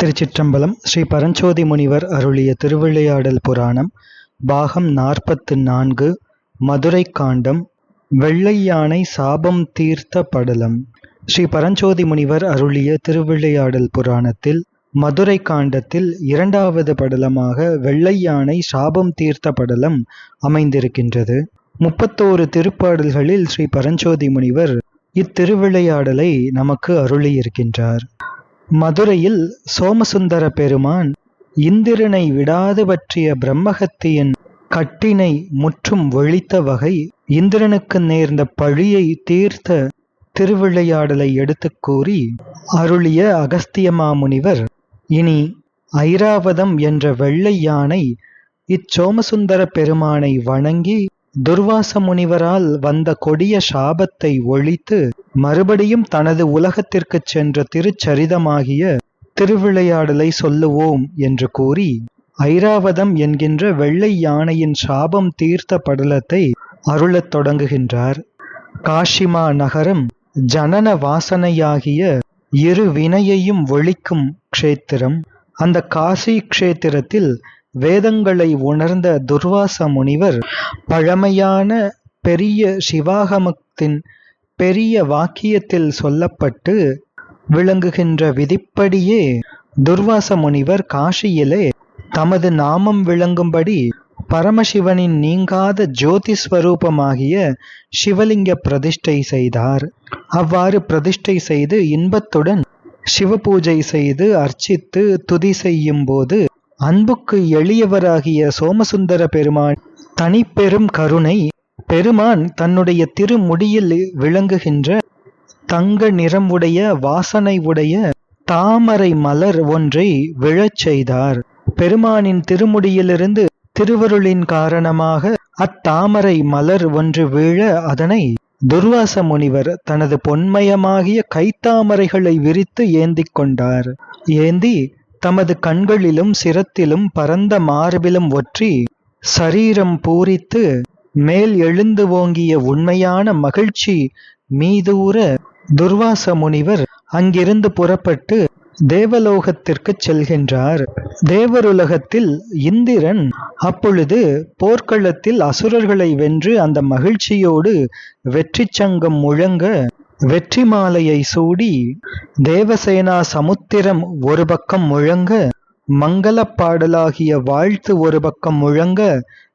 திருச்சிற்றம்பலம் ஸ்ரீ பரஞ்சோதி முனிவர் அருளிய திருவிளையாடல் புராணம் பாகம் நாற்பத்து நான்கு மதுரை காண்டம் வெள்ளை யானை சாபம் தீர்த்த படலம். ஸ்ரீ பரஞ்சோதி முனிவர் அருளிய திருவிளையாடல் புராணத்தில் மதுரை காண்டத்தில் இரண்டாவது படலமாக வெள்ளை யானை சாபம் தீர்த்த படலம் அமைந்திருக்கின்றது. முப்பத்தோரு திருப்பாடல்களில் ஸ்ரீ பரஞ்சோதி முனிவர் இத்திருவிளையாடலை நமக்கு அருளியிருக்கின்றார். மதுரையில் சோமசுந்தர பெருமான் இந்திரனை விடாது பற்றிய பிரம்மகத்தியின் கட்டினை முற்றும் ஒழித்த வகை இந்திரனுக்கு நேர்ந்த பழியை தீர்த்த திருவிளையாடலை எடுத்துக் கூறி அருளிய அகஸ்தியமாமுனிவர் இனி ஐராவதம் என்ற வெள்ளை யானை இச்சோமசுந்தர பெருமானை வணங்கி துர்வாச முனிவரால் வந்த கொடிய சாபத்தை ஒழித்து மறுபடியும் தனது உலகத்திற்குச் சென்ற திருச்சரிதமாகிய திருவிளையாடலை சொல்லுவோம் என்று கூறி ஐராவதம் என்கின்ற வெள்ளை யானையின் சாபம் தீர்த்த படலத்தை அருளத் தொடங்குகின்றார். காஷிமா நகரம் ஜனன வாசனையாகிய இரு வினையையும் ஒழிக்கும் க்ஷேத்திரம். அந்த காசி க்ஷேத்திரத்தில் வேதங்களை உணர்ந்த துர்வாச முனிவர் பழமையான பெரிய சிவாகமத்தின் பெரிய வாக்கியத்தில் சொல்லப்பட்டு விளங்குகின்ற விதிப்படியே துர்வாச முனிவர் காஷியிலே தமது நாமம் விளங்கும்படி பரமசிவனின் நீங்காத ஜோதி ஸ்வரூபமாகிய சிவலிங்க பிரதிஷ்டை செய்தார். அவ்வாறு பிரதிஷ்டை செய்து இன்பத்துடன் சிவபூஜை செய்து அர்ச்சித்து துதி செய்யும் போது அன்புக்கு எளியவராகிய சோமசுந்தர பெருமான் தனிப்பெரும் கருணை பெருமான் தன்னுடைய திருமுடியில் விளங்குகின்ற தங்க நிறம் உடைய வாசனை உடைய தாமரை மலர் ஒன்றை விழச் செய்தார். பெருமானின் திருமுடியிலிருந்து திருவருளின் காரணமாக அத்தாமரை மலர் ஒன்று வீழ அதனை துர்வாச முனிவர் தனது பொன்மயமாகிய கைத்தாமரைகளை விரித்து ஏந்திக் கொண்டார். ஏந்தி தமது கண்களிலும் சிரத்திலும் பரந்த மார்பிலும் ஒற்றி சரீரம் பூரித்து மேல் எழுந்து ஓங்கிய உண்மையான மகிழ்ச்சி மீதூர துர்வாச முனிவர் அங்கிருந்து புறப்பட்டு தேவலோகத்திற்கு செல்கின்றார். தேவருலகத்தில் இந்திரன் அப்பொழுது போர்க்களத்தில் அசுரர்களை வென்று அந்த மகிழ்ச்சியோடு வெற்றி சங்கம் முழங்க வெற்றி மாலையை சூடி தேவசேனா சமுத்திரம் ஒரு பக்கம் முழங்க மங்கள பாடலாகிய வாழ்த்து ஒரு பக்கம் முழங்க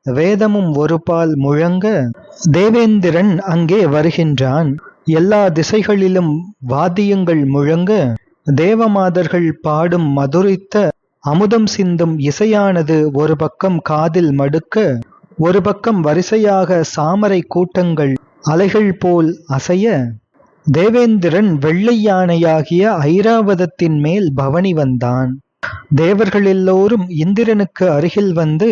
வேதமும் ஒருபால் முழங்க தேவேந்திரன் அங்கே வருகின்றான். எல்லா திசைகளிலும் வாத்தியங்கள் முழங்க தேவமாதர்கள் பாடும் மதுரித்த அமுதம் சிந்தும் இசையானது ஒரு பக்கம் காதில் மடுக்க ஒரு பக்கம் வரிசையாக சாமரை கூட்டங்கள் அலைகள் போல் அசைய. தேவேந்திரன் வெள்ளை யானையாகிய ஐராவதத்தின் மேல் பவனி வந்தான். தேவர்கள் எல்லோரும் இந்திரனுக்கு அருகில் வந்து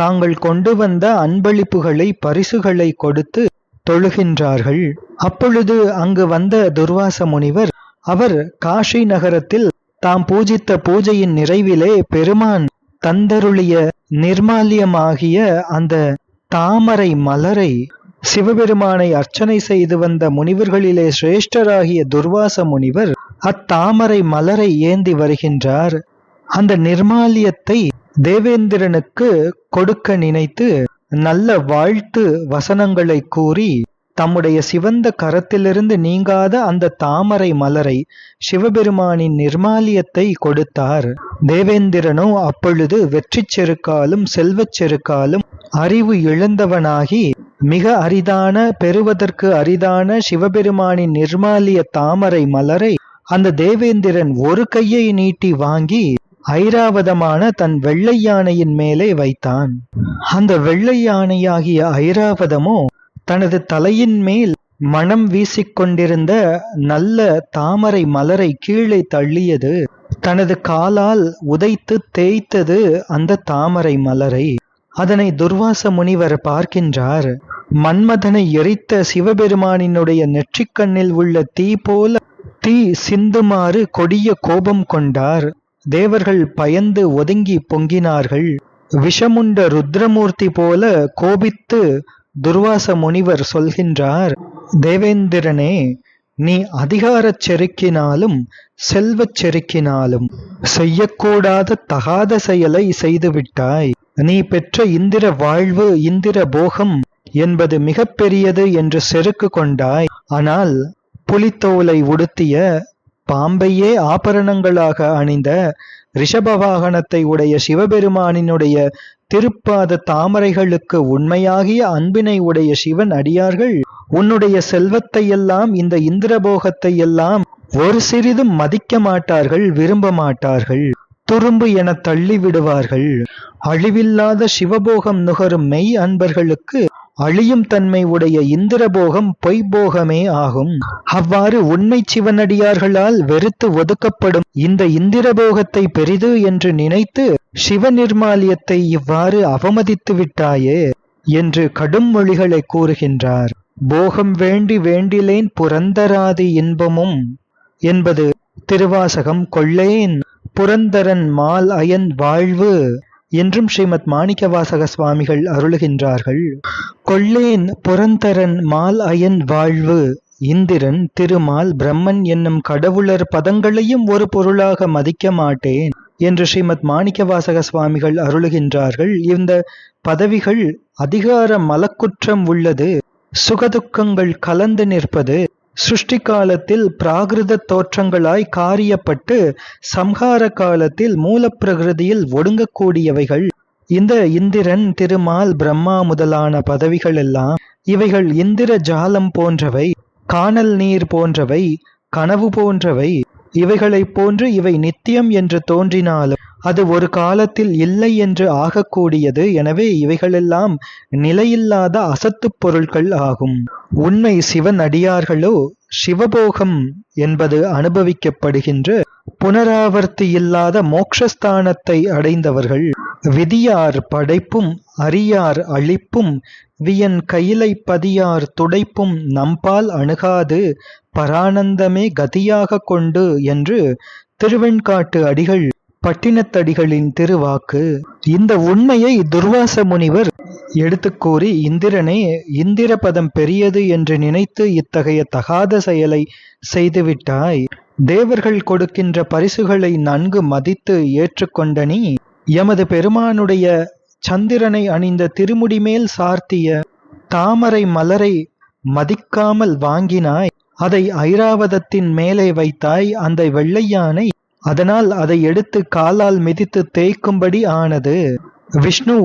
தாங்கள் கொண்டு வந்த அன்பளிப்புகளை பரிசுகளை கொடுத்து தொழுகின்றார்கள். அப்பொழுது அங்கு வந்த துர்வாச முனிவர் அவர் காஷி நகரத்தில் தாம் பூஜித்த பூஜையின் நிறைவிலே பெருமான் தந்தருளிய நிர்மால்யமாகிய அந்த தாமரை மலரை சிவபெருமானை அர்ச்சனை செய்து வந்த முனிவர்களிலே சிரேஷ்டராகிய துர்வாச முனிவர் அத்தாமரை மலரை ஏந்தி வருகின்றார். அந்த நிர்மாலியத்தை தேவேந்திரனுக்கு கொடுக்க நினைத்து நல்ல வாழ்த்து வசனங்களை கூறி தம்முடைய சிவந்த கரத்திலிருந்து நீங்காத அந்த தாமரை மலரை சிவபெருமானின் நிர்மாலியத்தை கொடுத்தார். தேவேந்திரனோ அப்பொழுது வெற்றி செருக்காலும் செல்வச் செருக்காலும் அறிவு இழந்தவனாகி மிக அரிதான பெறுவதற்கு அரிதான சிவபெருமானின் நிர்மாலிய தாமரை மலரை அந்த தேவேந்திரன் ஒரு கையை நீட்டி வாங்கி ஐராவதமான தன் வெள்ளை யானையின் மேலே வைத்தான். அந்த வெள்ளை யானையாகிய ஐராவதமோ தனது தலையின் மேல் மனம் வீசிக்கொண்டிருந்த நல்ல தாமரை மலரை கீழே தள்ளியது. தனது காலால் உதைத்து தேய்த்தது அந்த தாமரை மலரை. அதனை துர்வாச முனிவர் பார்க்கின்றார். மன்மதனை எரித்த சிவபெருமானினுடைய நெற்றிக்கண்ணில் உள்ள தீ போல தீ சிந்துமாறு கொடிய கோபம் கொண்டார். தேவர்கள் பயந்து ஒதுங்கி பொங்கினார்கள். விஷமுண்ட ருத்ரமூர்த்தி போல கோபித்து துர்வாச முனிவர் சொல்கின்றார் தேவேந்திரனே நீ அதிகாரச் செருக்கினாலும் செல்வச் செருக்கினாலும் செய்யக்கூடாத தகாத செயலை செய்துவிட்டாய். நீ பெற்ற இந்திர வாழ்வு இந்திர போகம் என்பது மிகப்பெரியது என்று செருக்கு கொண்டாய். ஆனால் புலித்தோலை உடுத்திய பாம்பையே ஆபரணங்களாக அணிந்த ரிஷபவாகனத்தை உடைய சிவபெருமானினுடைய திருப்பாத தாமரைகளுக்கு உண்மையாகிய அன்பினை உடைய சிவன் அடியார்கள். உன்னுடைய செல்வத்தை எல்லாம் இந்த இந்திரபோகத்தை எல்லாம் ஒரு சிறிதும் மதிக்க மாட்டார்கள் விரும்ப மாட்டார்கள். துரும்பு என தள்ளி விடுவார்கள் அழிவில்லாத சிவபோகம் நுகரும் மெய் அன்பர்களுக்கு அழியும் தன்மை உடைய இந்திரபோகம் பொய்போகமே ஆகும். அவ்வாறு உண்மை சிவனடியார்களால் வெறுத்து ஒதுக்கப்படும் இந்த இந்திரபோகத்தை பெரிது என்று நினைத்து சிவ நிர்மாலியத்தை இவ்வாறு அவமதித்து விட்டாயே என்று கடும் மொழிகளை கூறுகின்றார். போகம் வேண்டி வேண்டிலேன் புரந்தராதி இன்பமும் என்பது திருவாசகம் கொள்ளேன். புரந்தரன் மால் அயன் வாழ்வு என்றும் ஸ்ரீமத் மாணிக்கவாசக சுவாமிகள் அருளுகின்றார்கள். கொள்ளேன் புரந்தரன் மால் அயன் வாழ்வு இந்திரன் திருமால் பிரம்மன் என்னும் கடவுளர் பதங்களையும் ஒரு பொருளாக மதிக்க மாட்டேன் என்று ஸ்ரீமத் மாணிக்கவாசக சுவாமிகள் அருளுகின்றார்கள். இந்த பதவிகள் அதிகார மலக்குற்றம் உள்ளது சுகதுக்கங்கள் கலந்து நிற்பது சிருஷ்டி காலத்தில் பிராகிருத தோற்றங்களாய் காரியப்பட்டு சம்ஹார காலத்தில் மூலப்பிரகிருதியில் ஒடுங்கக்கூடியவைகள். இந்த இந்திரன் திருமால் பிரம்மா முதலான பதவிகள் எல்லாம் இவைகள் இந்திர ஜாலம் போன்றவை காணல் நீர் போன்றவை கனவு போன்றவை. இவைகளைப் போன்று இவை நித்தியம் என்று தோன்றினாலும் அது ஒரு காலத்தில் இல்லை என்று ஆகக்கூடியது. எனவே இவைகளெல்லாம் நிலையில்லாத அசத்துப் பொருட்கள் ஆகும். உண்மை சிவன் அடியார்களோ? சிவபோகம் என்பது அனுபவிக்கப்படுகின்ற புனராவர்த்தி இல்லாத மோக்ஷஸ்தானத்தை அடைந்தவர்கள். விதியார் படைப்பும் அரியார் அழிப்பும் வியன் கையிலை பதியார் துடைப்பும் நம்பால் அணுகாது பரானந்தமே கதியாக கொண்டு என்று திருவெண்காட்டு அடிகள் பட்டினத்தடிகளின் திருவாக்கு. இந்த உண்மையை துர்வாச முனிவர் எடுத்து கூறி இந்திரனே இந்திரபதம் பெரியது என்று நினைத்து இத்தகைய தகாத செயலை செய்துவிட்டாய். தேவர்கள் கொடுக்கின்ற பரிசுகளை நன்கு மதித்து ஏற்றுக்கொண்ட நீ எமது பெருமானுடைய சந்திரனை அணிந்த திருமுடி மேல் சார்த்திய தாமரை மலரை மதிக்காமல் வாங்கினாய். அதை ஐராவதத்தின் மேலே வைத்தாய். அந்த வெள்ளையானை அதனால் அதை எடுத்து காலால் மிதித்து தேய்க்கும்படி ஆனது. விஷ்ணு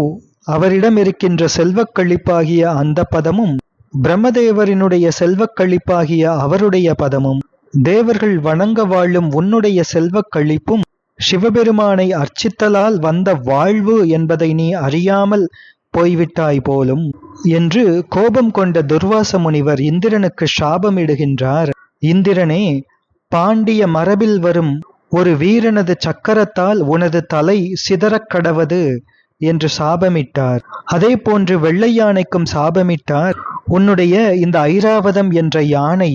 அவரிடம் இருக்கின்ற செல்வக் கழிப்பாகிய அந்த பதமும் பிரம்மதேவரினுடைய செல்வக் கழிப்பாகிய அவருடைய பதமும் தேவர்கள் வணங்க வாழும் உன்னுடைய செல்வக் கழிப்பும் சிவபெருமானை அர்ச்சித்தலால் வந்த வாழ்வு என்பதை நீ அறியாமல் போய்விட்டாய் போலும் என்று கோபம் கொண்ட துர்வாச முனிவர் இந்திரனுக்கு சாபமிடுகின்றார். இந்திரனே பாண்டிய மரபில் வரும் ஒரு வீரனது சக்கரத்தால் உனது தலை சிதறக் கடவது என்று சாபமிட்டார். அதே போன்று வெள்ளை யானைக்கும் சாபமிட்டார். உன்னுடைய இந்த ஐராவதம் என்ற யானை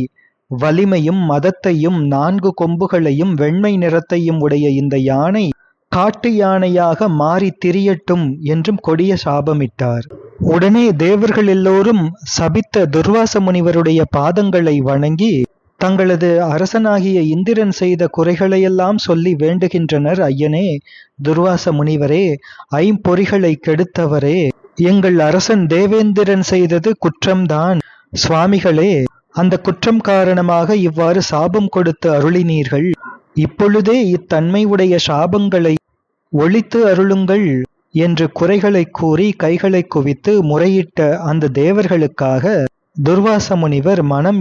வலிமையும் மதத்தையும் நான்கு கொம்புகளையும் வெண்மை நிறத்தையும் உடைய இந்த யானை காட்டு யானையாக மாறி திரியட்டும் என்றும் கொடிய சாபமிட்டார். உடனே தேவர்கள் எல்லோரும் சபித்த துர்வாச முனிவருடைய பாதங்களை வணங்கி தங்களது அரசனாகிய இந்திரன் செய்த குறைகளையெல்லாம் சொல்லி வேண்டுகின்றனர் ஐயனே. துர்வாச முனிவரே ஐம்பொறிகளை கெடுத்தவரே. எங்கள் அரசன் தேவேந்திரன் செய்தது குற்றம்தான். சுவாமிகளே அந்த குற்றம் காரணமாக இவ்வாறு சாபம் கொடுத்து அருளினீர்கள். இப்பொழுதே இத்தன்மை உடைய சாபங்களை ஒழித்து அருளுங்கள் என்று குறைகளை கூறி கைகளை குவித்து முறையிட்ட அந்த தேவர்களுக்காக துர்வாச முனிவர் மனம்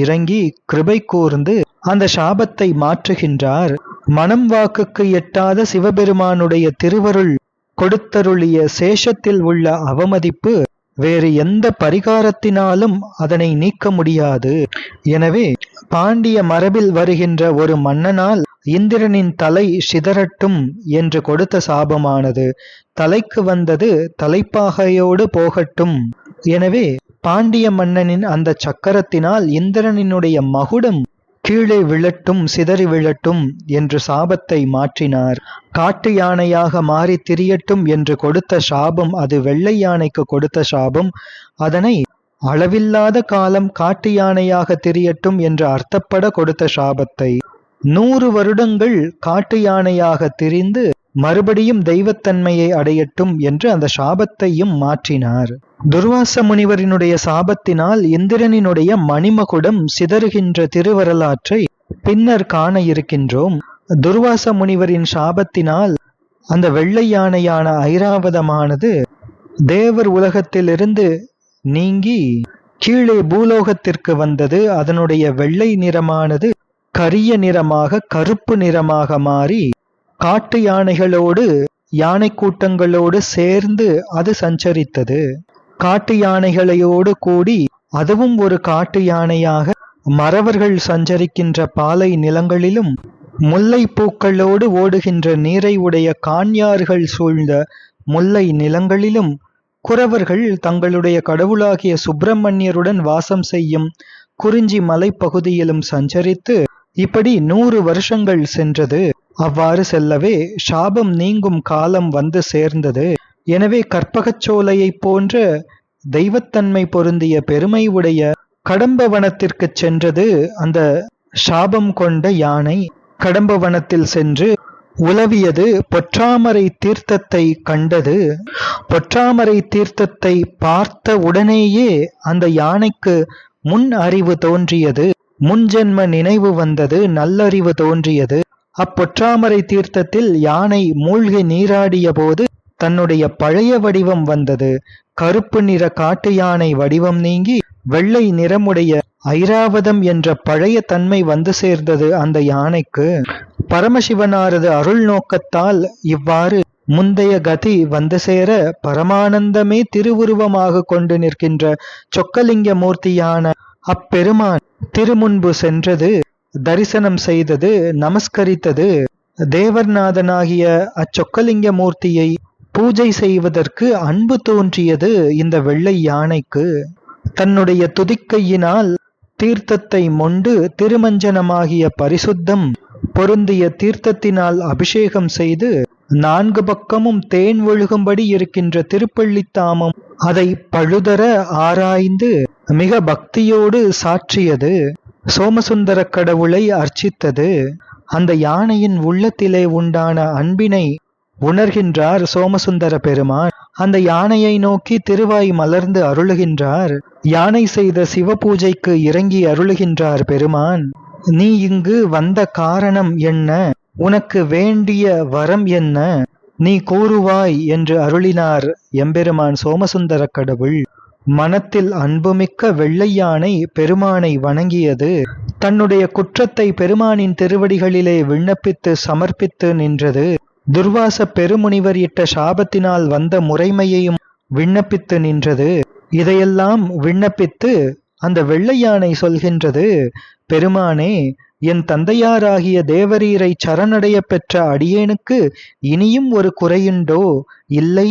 இறங்கி கிருபை கூர்ந்து அந்த சாபத்தை மாற்றுகின்றார். மனம் வாக்குக்கு எட்டாத சிவபெருமானுடைய திருவருள் கொடுத்தருளிய சேஷத்தில் உள்ள அவமதிப்பு வேறு எந்த பரிகாரத்தினாலும் அதனை நீக்க முடியாது. எனவே பாண்டிய மரபில் வருகின்ற ஒரு மன்னனால் இந்திரனின் தலை சிதறட்டும் என்று கொடுத்த சாபமானது. தலைக்கு வந்தது தலைப்பாகையோடு போகட்டும். எனவே பாண்டிய மன்னனின் அந்த சக்கரத்தினால் இந்திரனினுடைய மகுடம் கீழே விழட்டும் சிதறி விழட்டும் என்று சாபத்தை மாற்றினார். காட்டு யானையாக மாறி திரியட்டும் என்று கொடுத்த சாபம் அது வெள்ளை யானைக்கு கொடுத்த சாபம். அதனை அளவில்லாத காலம் காட்டு யானையாக திரியட்டும் என்று அர்த்தப்பட கொடுத்த சாபத்தை. நூறு வருடங்கள் காட்டு யானையாக திரிந்து மறுபடியும் தெய்வத்தன்மையை அடையட்டும் என்று அந்த சாபத்தையும் மாற்றினார். துர்வாச முனிவரினுடைய சாபத்தினால் இந்திரனினுடைய மணிமகுடம் சிதறுகின்ற திருவரலாற்றை பின்னர் காண இருக்கின்றோம். துர்வாச முனிவரின் சாபத்தினால் அந்த வெள்ளை யானையான ஐராவதமானது தேவர் உலகத்திலிருந்து நீங்கி கீழே பூலோகத்திற்கு வந்தது. அதனுடைய வெள்ளை நிறமானது கரிய நிறமாக கருப்பு நிறமாக மாறி காட்டு யானைகளோடு யானை கூட்டங்களோடு சேர்ந்து அது சஞ்சரித்தது. காட்டு யானைகளையோடு கூடி அதுவும் ஒரு காட்டு யானையாக மறவர்கள் சஞ்சரிக்கின்ற பாலை நிலங்களிலும் முல்லை பூக்களோடு ஓடுகின்ற நீரை உடைய கான்யார்கள் சூழ்ந்த முல்லை நிலங்களிலும் குறவர்கள் தங்களுடைய கடவுளாகிய சுப்பிரமணியருடன் வாசம் செய்யும் குறிஞ்சி மலைப்பகுதியிலும் சஞ்சரித்து இப்படி நூறு வருஷங்கள் சென்றது. அவ்வாறு செல்லவே சாபம் நீங்கும் காலம் வந்து சேர்ந்தது. எனவே கற்பகச் சோலையைப் போன்ற தெய்வத்தன்மை பொருந்திய பெருமை உடைய கடம்பவனத்திற்கு சென்றது அந்த சாபம் கொண்ட யானை. கடம்பவனத்தில் சென்று உலவியது பொற்றாமரை தீர்த்தத்தை கண்டது. பொற்றாமரை தீர்த்தத்தை பார்த்த உடனேயே அந்த யானைக்கு முன் அறிவு தோன்றியது. முன்ஜென்ம நினைவு வந்தது நல்லறிவு தோன்றியது. அப்பொற்றாமரை தீர்த்தத்தில் யானை மூழ்கி நீராடிய போது தன்னுடைய பழைய வடிவம் வந்தது. கருப்பு நிற காட்டு யானை வடிவம் நீங்கி வெள்ளை நிறமுடைய ஐராவதம் என்ற பழைய தன்மை வந்து சேர்ந்தது அந்த யானைக்கு. பரமசிவனாரது அருள் நோக்கத்தால் இவ்வாறு முந்தைய கதி வந்து சேர பரமானந்தமே திருவுருவமாக கொண்டு நிற்கின்ற சொக்கலிங்க மூர்த்தியான அப்பெருமான் திருமுன்பு சென்றது தரிசனம் செய்தது நமஸ்கரித்தது. தேவர்நாதனாகிய அச்சொக்கலிங்க மூர்த்தியை பூஜை செய்வதற்கு அன்பு தோன்றியது இந்த வெள்ளை யானைக்கு. தன்னுடைய துதிக்கையினால் தீர்த்தத்தை மொண்டு திருமஞ்சனமாகிய பரிசுத்தம் பொருந்திய தீர்த்தத்தினால் அபிஷேகம் செய்து நான்கு பக்கமும் தேன் ஒழுகும்படி இருக்கின்ற திருப்பள்ளித்தாமம் அதை பழுதர ஆராய்ந்து மிக பக்தியோடு சாற்றியது. சோமசுந்தர கடவுளை அர்ச்சித்தது. அந்த யானையின் உள்ளத்திலே உண்டான அன்பினை உணர்கின்றார் சோமசுந்தர பெருமான். அந்த யானையை நோக்கி திருவாய் மலர்ந்து அருளுகின்றார். யானை செய்த சிவ பூஜைக்கு இறங்கி அருளுகின்றார் பெருமான். நீ இங்கு வந்த காரணம் என்ன? உனக்கு வேண்டிய வரம் என்ன? நீ கூறுவாய் என்று அருளினார் எம்பெருமான் சோமசுந்தர கடவுள். மனத்தில் அன்புமிக்க வெள்ளை யானை பெருமானை வணங்கியது. தன்னுடைய குற்றத்தை பெருமானின் திருவடிகளிலே விண்ணப்பித்து சமர்ப்பித்து நின்றது. துர்வாச பெருமுனிவர் இட்ட சாபத்தினால் வந்த முறைமையையும் விண்ணப்பித்து நின்றது. இதையெல்லாம் விண்ணப்பித்து அந்த வெள்ளையானை சொல்கின்றது பெருமானே என் தந்தையாராகிய தேவரீரை சரணடைய பெற்ற அடியேனுக்கு இனியும் ஒரு குறையுண்டோ? இல்லை.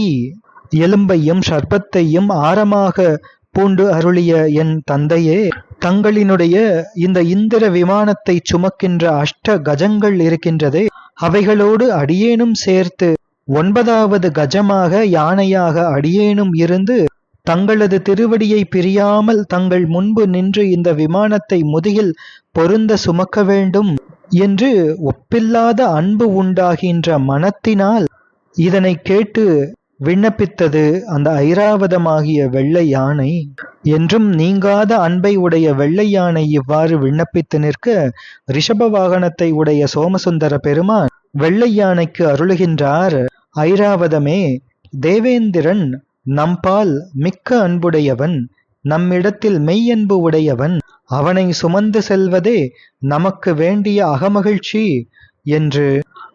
எலும்பையும் சர்ப்பத்தையும் ஆரமாக பூண்டு அருளிய என் தந்தையே தங்களினுடைய இந்த இந்திர விமானத்தை சுமக்கின்ற அஷ்ட கஜங்கள் இருக்கின்றதே அவைகளோடு அடியேனும் சேர்த்து ஒன்பதாவது கஜமாக யானையாக அடியேனும் இருந்து தங்களது திருவடியை பிரியாமல் தங்கள் முன்பு நின்று இந்த விமானத்தை முதுகில் பொருந்த சுமக்க வேண்டும் என்று ஒப்பில்லாத அன்பு உண்டாகின்ற மனத்தினால் இதனை கேட்டு விண்ணப்பித்தது அந்த ஐராவதமாகிய வெள்ளை யானை. என்றும் நீங்காத அன்பை உடைய வெள்ளை யானை இவ்வாறு விண்ணப்பித்து நிற்க ரிஷப வாகனத்தை உடைய சோமசுந்தர பெருமான் வெள்ளை யானைக்கு அருளுகின்றார். ஐராவதமே தேவேந்திரன் நம்பால் மிக்க அன்புடையவன் நம்மிடத்தில் மெய்யன்பு உடையவன் அவனை சுமந்து செல்வதே நமக்கு வேண்டிய அகமகிழ்ச்சி என்று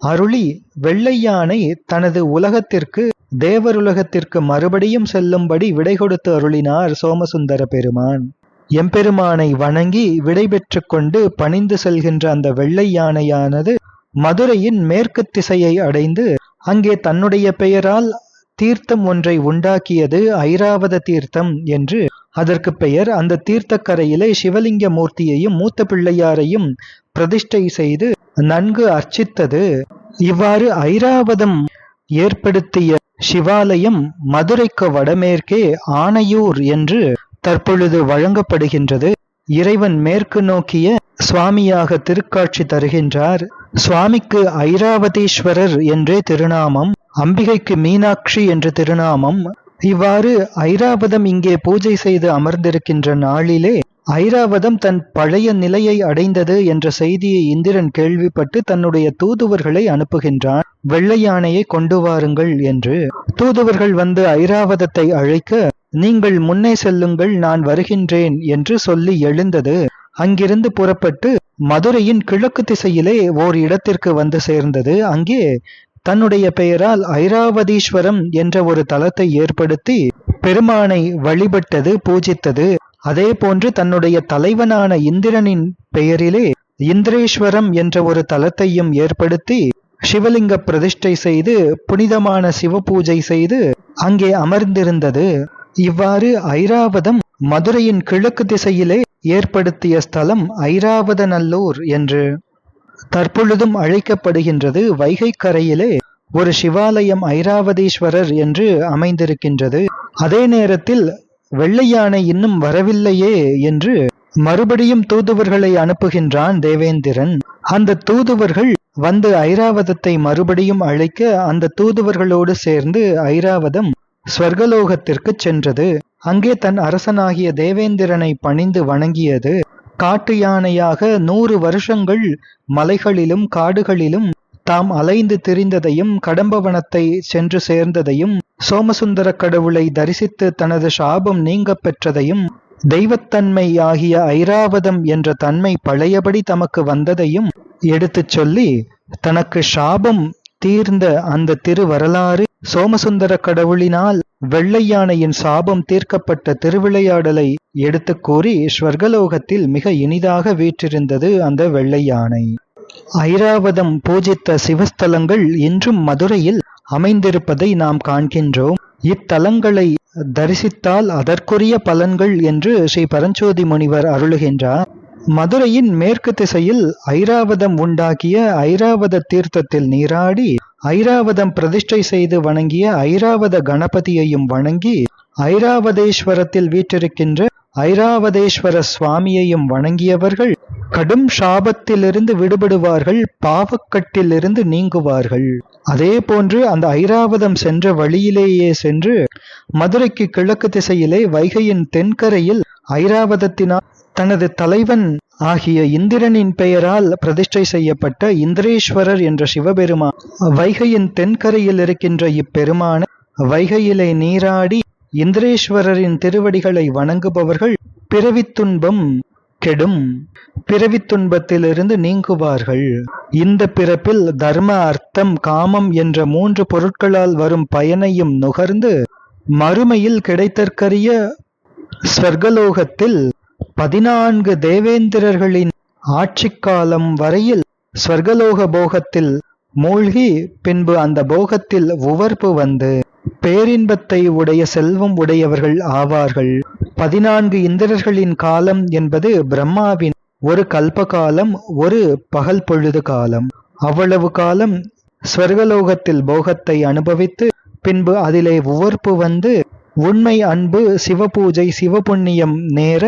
அருளி வெள்ளை யானை தனது உலகத்திற்கு தேவருலகத்திற்கு மறுபடியும் செல்லும்படி விடை கொடுத்து அருளினார் சோமசுந்தர பெருமான். எம்பெருமானை வணங்கி விடை பெற்று கொண்டு பணிந்து செல்கின்ற அந்த வெள்ளை யானையானது மதுரையின் மேற்கு திசையை அடைந்து அங்கே தன்னுடைய பெயரால் தீர்த்தம் ஒன்றை உண்டாக்கியது ஐராவத தீர்த்தம் என்று அதற்கு பெயர். அந்த தீர்த்தக்கரையிலே சிவலிங்க மூர்த்தியையும் மூத்த பிள்ளையாரையும் பிரதிஷ்டை செய்து நன்கு அர்ச்சித்தது. இவ்வாறு ஐராவதம் ஏற்படுத்திய சிவாலயம் மதுரைக்கு வடமேற்கே ஆனையூர் என்று தற்பொழுது வழங்கப்படுகின்றது. இறைவன் மேற்கு நோக்கிய சுவாமியாக திருக்காட்சி தருகின்றார். சுவாமிக்கு ஐராவதீஸ்வரர் என்றே திருநாமம் அம்பிகைக்கு மீனாட்சி என்ற திருநாமம். இவ்வாறு ஐராவதம் இங்கே பூஜை செய்து அமர்ந்திருக்கின்ற நாளிலே ஐராவதம் தன் பழைய நிலையை அடைந்தது என்ற செய்தியை இந்திரன் கேள்விப்பட்டு தன்னுடைய தூதுவர்களை அனுப்புகின்றான். வெள்ளை யானையை கொண்டு வாருங்கள் என்று. தூதுவர்கள் வந்து ஐராவதத்தை அழைக்க நீங்கள் முன்னே செல்லுங்கள் நான் வருகின்றேன் என்று சொல்லி எழுந்தது. அங்கிருந்து புறப்பட்டு மதுரையின் கிழக்கு திசையிலே ஓர் இடத்திற்கு வந்து சேர்ந்தது. அங்கே தன்னுடைய பெயரால் ஐராவதீஸ்வரம் என்ற ஒரு தலத்தை ஏற்படுத்தி பெருமானை வழிபட்டது பூஜித்தது. அதே போன்று தன்னுடைய தலைவனான இந்திரனின் பெயரிலே இந்திரேஸ்வரம் என்ற ஒரு தலத்தையும் ஏற்படுத்தி சிவலிங்க பிரதிஷ்டை செய்து புனிதமான சிவ பூஜை செய்து அங்கே அமர்ந்திருந்தது. இவ்வாறு ஐராவதம் மதுரையின் கிழக்கு திசையிலே ஏற்படுத்திய ஸ்தலம் ஐராவதநல்லூர் என்று தற்பொழுதும் அழைக்கப்படுகின்றது. வைகை கரையிலே ஒரு சிவாலயம் ஐராவதீஸ்வரர் என்று அமைந்திருக்கின்றது. அதே நேரத்தில் வெள்ளை யானை இன்னும் வரவில்லையே என்று மறுபடியும் தூதுவர்களை அனுப்புகின்றான் தேவேந்திரன். அந்த தூதுவர்கள் வந்து ஐராவதத்தை மறுபடியும் அழைக்க அந்த தூதுவர்களோடு சேர்ந்து ஐராவதம் ஸ்வர்கலோகத்திற்கு சென்றது. அங்கே தன் அரசனாகிய தேவேந்திரனை பணிந்து வணங்கியது. காட்டு யானையாக நூறு வருஷங்கள் மலைகளிலும் காடுகளிலும் தாம் அலைந்து திரிந்ததையும் கடம்பவனத்தை சென்று சேர்ந்ததையும் சோமசுந்தர கடவுளை தரிசித்து தனது சாபம் நீங்க பெற்றதையும் தெய்வத்தன்மை ஆகிய ஐராவதம் என்ற தன்மை பழையபடி தமக்கு வந்ததையும் எடுத்துச் சொல்லி தனக்கு சாபம் தீர்ந்த அந்த திரு வரலாறு சோமசுந்தர கடவுளினால் வெள்ளை யானையின் சாபம் தீர்க்கப்பட்ட திருவிளையாடலை எடுத்து கூறி ஸ்வர்கலோகத்தில் மிக இனிதாக வீற்றிருந்தது அந்த வெள்ளையானை. ஐராவதம் பூஜித்த சிவஸ்தலங்கள் இன்றும் மதுரையில் அமைந்திருப்பதை நாம் காண்கின்றோம். இத்தலங்களை தரிசித்தால் அதற்குரிய பலன்கள் என்று ஸ்ரீ பரஞ்சோதி முனிவர் அருளுகின்றார். மதுரையின் மேற்கு திசையில் ஐராவதம் உண்டாக்கிய ஐராவத தீர்த்தத்தில் நீராடி ஐராவதம் பிரதிஷ்டை செய்து வணங்கிய ஐராவத கணபதியையும் வணங்கி ஐராவதேஸ்வரத்தில் வீற்றிருக்கின்ற ஐராவதேஸ்வர சுவாமியையும் வணங்கியவர்கள் கடும் சாபத்திலிருந்து விடுபடுவார்கள் பாவக்கட்டிலிருந்து நீங்குவார்கள். அதே போன்று அந்த ஐராவதம் சென்ற வழியிலேயே சென்று மதுரைக்கு கிழக்கு திசையிலே வைகையின் தென்கரையில் ஐராவதத்தினால் தனது தலைவன் ஆகிய இந்திரனின் பெயரால் பிரதிஷ்டை செய்யப்பட்ட இந்திரேஸ்வரர் என்ற சிவபெருமான் வைகையின் தென்கரையில் இருக்கின்ற இப்பெருமான வைகையிலே நீராடி இந்திரேஸ்வரரின் திருவடிகளை வணங்குபவர்கள் பிறவித்துன்பம் கெடும். பிறவித் துன்பத்திலிருந்து நீங்குவார்கள். இந்த பிறப்பில் தர்ம அர்த்தம் காமம் என்ற மூன்று பொருட்களால் வரும் பயனையும் நுகர்ந்து மறுமையில் கிடைத்தற்கரிய ஸ்வர்கலோகத்தில் பதினான்கு தேவேந்திரர்களின் ஆட்சி காலம் வரையில் ஸ்வர்கலோக போகத்தில் மூழ்கி பின்பு அந்த போகத்தில் உவர்ப்பு வந்து பேரின்பத்தை உடைய செல்வம் உடையவர்கள் ஆவார்கள். பதினான்கு இந்திரர்களின் காலம் என்பது பிரம்மாவின் ஒரு கல்ப காலம் ஒரு பகல் பொழுது காலம். அவ்வளவு காலம் ஸ்வர்கலோகத்தில் போகத்தை அனுபவித்து பின்பு அதிலே உவர்ப்பு வந்து உண்மை அன்பு சிவபூஜை சிவபுண்ணியம் நேர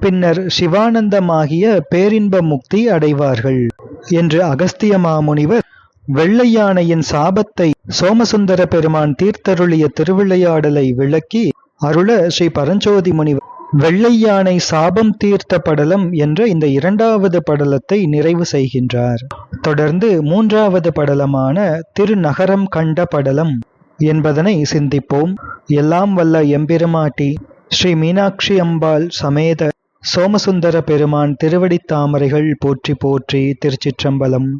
பின்னர் சிவானந்தமாகிய பேரின்ப முக்தி அடைவார்கள் என்று அகஸ்திய மாமுனிவர் வெள்ளையானையின் சாபத்தை சோமசுந்தர பெருமான் தீர்த்தருளிய திருவிளையாடலை விளக்கி அருள ஸ்ரீ பரஞ்சோதி முனிவர். வெள்ளை யானை சாபம் தீர்த்த படலம் என்ற இந்த இரண்டாவது படலத்தை நிறைவு செய்கின்றார். தொடர்ந்து மூன்றாவது படலமான திருநகரம் கண்ட படலம் என்பதனை சிந்திப்போம். எல்லாம் வல்ல எம்பெருமாட்டி ஸ்ரீ மீனாட்சி அம்பாள் சமேத சோமசுந்தர பெருமான் திருவடித் தாமரைகள் போற்றி போற்றி திருச்சிற்றம்பலம்.